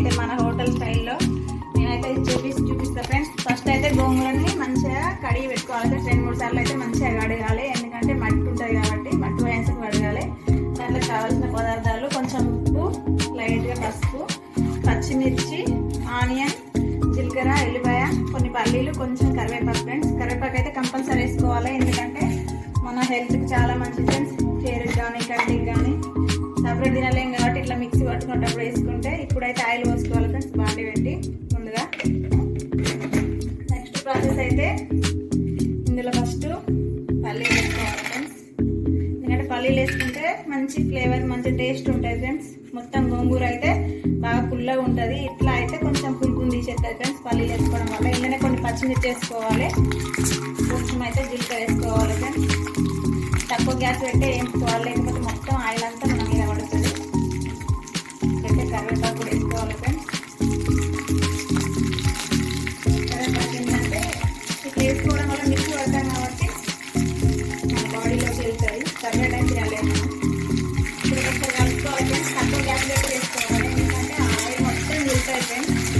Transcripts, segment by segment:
అయితే మన హోటల్ స్టైల్లో నేనైతే ఇది చూపిస్తా ఫ్రెండ్స్. ఫస్ట్ అయితే గోంగూరని మంచిగా కడిగి పెట్టుకోవాలి రెండు మూడు సార్లు అయితే మంచిగా కడగాలి. ఎందుకంటే మట్టి ఉంటుంది కాబట్టి మట్టి వేసకు కడగాలి. దాంట్లో కావాల్సిన పదార్థాలు కొంచెం ఉప్పు లైట్గా పసుపు పచ్చిమిర్చి ఆనియన్ జీలకర్ర ఎల్లిపాయ కొన్ని పల్లీలు కొంచెం కరివేపాకు ఫ్రెండ్స్. కరివేపాకు అయితే కంపల్సరీ వేసుకోవాలి. ఎందుకంటే మన హెల్త్కి చాలా మంచిది ఫ్రెండ్స్. ఫేర్కి కానీ కంటికి కానీ సపరేట్ తినలేం కాబట్టి ఇట్లా మిక్సీ పట్టుకున్నప్పుడు వేసుకుంటే ఇప్పుడైతే ఆయిల్ నెక్స్ట్ అయితే ఇందులో ఫస్ట్ పల్లీలు వేసుకోవాలి ఫ్రెండ్స్ ఎందుకంటే పల్లీలు వేసుకుంటే మంచి ఫ్లేవర్ మంచి టేస్ట్ ఉంటుంది ఫ్రెండ్స్ మొత్తం గోంగూర అయితే బాగా పుల్లగా ఉంటుంది. ఇట్లా అయితే కొంచెం పులుపుని తీసేస్తారు ఫ్రెండ్స్ పల్లీలు వేసుకోవడం వల్ల. ఇందులోనే కొన్ని పచ్చిమిర్చి వేసుకోవాలి. కొంచెం అయితే జీలకర్ర వేసుకోవాలి ఫ్రెండ్స్ తక్కువ గ్యాస్ పెట్టి వేసుకోవాలి లేకపోతే మొత్తం ఆయిల్ అంతా చేసుకోవడం వల్ల మిక్సీ పడతాం కాబట్టి మన బాడీలోకి వెళ్తాయి సపరేట్ అయితే తినలేము ఇప్పుడు ఒకసారి కలుపుకోవాలి. తక్కువ గ్యాస్ వేసుకోవాలి ఎందుకంటే ఆయిల్ మొత్తం వెళ్తాయి ఫ్రెండ్స్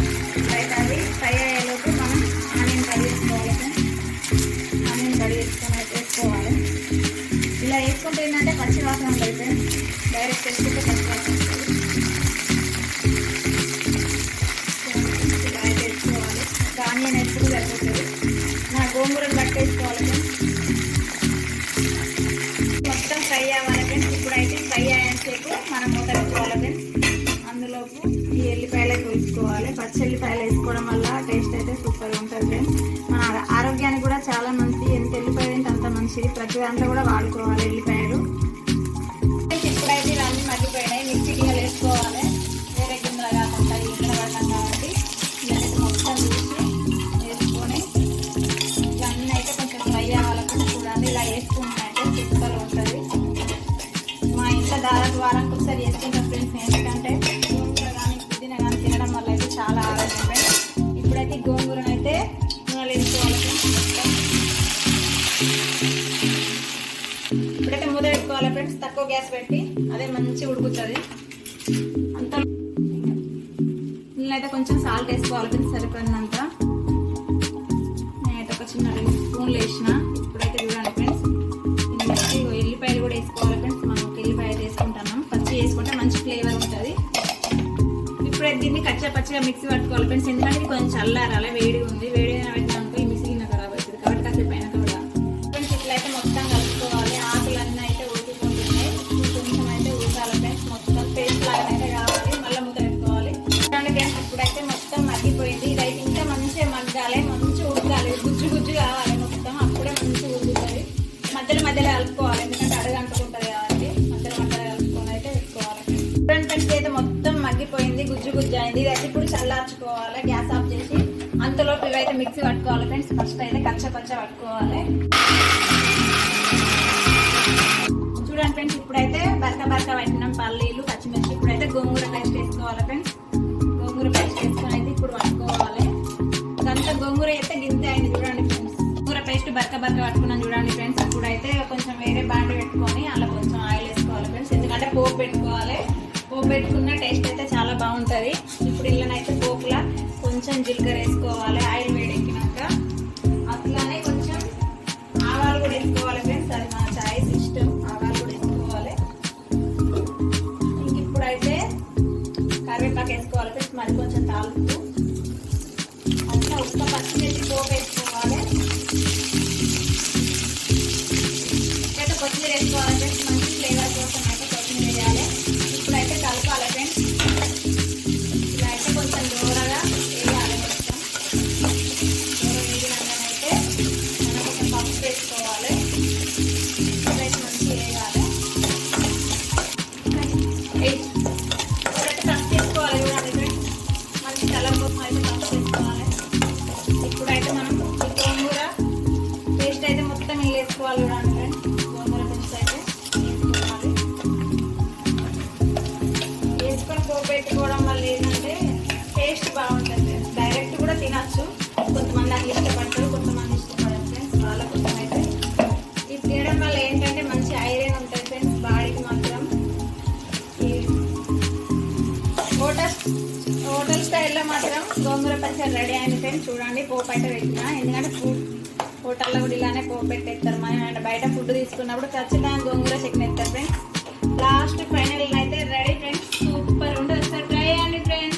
అయితే అది ఫ్రై అయ్యేలోపు మనం ఆనియన్ కడి చేసుకోవాలి. ఆనియన్ కడి చేసుకొని వేసుకోవాలి ఇలా వేసుకుంటే ఏంటంటే పచ్చి వాసన డైరెక్ట్ వేసుకుంటే పచ్చి వాసన గోంగూరను పట్టేసుకోవాలి మొత్తం ఫ్రై అవ్వాలి ఫ్రెండ్స్. ఇప్పుడైతే ఫ్రై అయ్యేసేపు మనం మూత ఫ్రెండ్స్. అందులోపు ఈ ఎల్లిపాయలు వేసుకోవాలి. పచ్చి ఎల్లిపాయలు వేసుకోవడం వల్ల టేస్ట్ అయితే సూపర్గా ఉంటుంది ఫ్రెండ్స్. మన ఆరోగ్యానికి కూడా చాలా మంచిది. ఎంత ఎల్లిపాయ అంత మంచిది. ప్రతి దాంట్లో కూడా సూపర్ ఉంటుంది మా ఇంట్లో దాదాపు వారానికి ఒకసారి చేసుకుంటాం ఫ్రెండ్స్ ఎందుకంటే గోంగూర కానీ పుదీనా కానీ తినడం వల్ల అయితే చాలా ఆరోగ్యమే. ఇప్పుడైతే గోంగూరను అయితే వేసుకోవాలి. ఫ్రెండ్స్ ఇప్పుడైతే మూత పెట్టుకోవాలి ఫ్రెండ్స్ తక్కువ గ్యాస్ పెట్టి అదే మంచి ఉడుకుతుంది. అంత అయితే కొంచెం సాల్ట్ వేసుకోవాలి ఫ్రెండ్స్ సరిపడినంత. నేనైతే ఒక చిన్న రెండు స్పూన్లు వేసిన. కచ్చా పచ్చిగా మిక్సీ పట్టుకోవాలి. ఫ్రెండ్స్ ఎందుకంటే కొంచెం చల్లారాలి వేడిగా ఉంది. వేడిగా చల్లార్చుకోవాలి గ్యాస్ ఆఫ్ చేసి అంతలోపు ఇవైతే మిక్సీ పట్టుకోవాలి ఫ్రెండ్స్. ఫస్ట్ అయితే కచ్చ పచ్చ పట్టుకోవాలి. చూడండి ఫ్రెండ్స్ ఇప్పుడైతే బరక బరక పెట్టినాం పల్లి వేసుకోవాలి ఆయిల్ వేడెక్కినాక అట్లానే కొంచెం ఆవాలు కూడా వేసుకోవాలి ఫ్రెండ్స్ అది మా చాయిస్ ఇష్టం ఆవాలు కూడా వేసుకోవాలి. ఇంక ఇప్పుడైతే కరివేపాకు వేసుకోవాలి ఫ్రెండ్స్ మరి కొంచెం తాలుతూ అట్లా ఉక్క పచ్చిమిర్చి పోపు వేసుకోవాలి. అయితే కొత్తిమీర వేసుకోవాలి. కొంతమంది ఇష్టపడతారు కొంతమంది ఇష్టపడరు ఫ్రెండ్స్ వాళ్ళ కోసం అయితే. ఇది తినడం వల్ల ఏంటంటే మంచి ఐరన్ ఉంటుంది ఫ్రెండ్స్ బాడీకి మాత్రం. ఈ హోటల్ హోటల్ స్టైల్లో మాత్రం గోంగూర పచ్చడి రెడీ అయింది ఫ్రెండ్స్ చూడండి పోపైట పెట్టిన. ఎందుకంటే ఫుడ్ హోటల్లో కూడా ఇలానే పోపెట్టేస్తారు మనం అండ్ బయట ఫుడ్ తీసుకున్నప్పుడు ఖచ్చితంగా గోంగూర చికెన్ ఎత్తారు ఫ్రెండ్స్ లాస్ట్ ఫైనల్ అయితే రెడీ ఫ్రెండ్స్ సూపర్ ఉంటుంది సార్ ట్రై అండి ఫ్రెండ్స్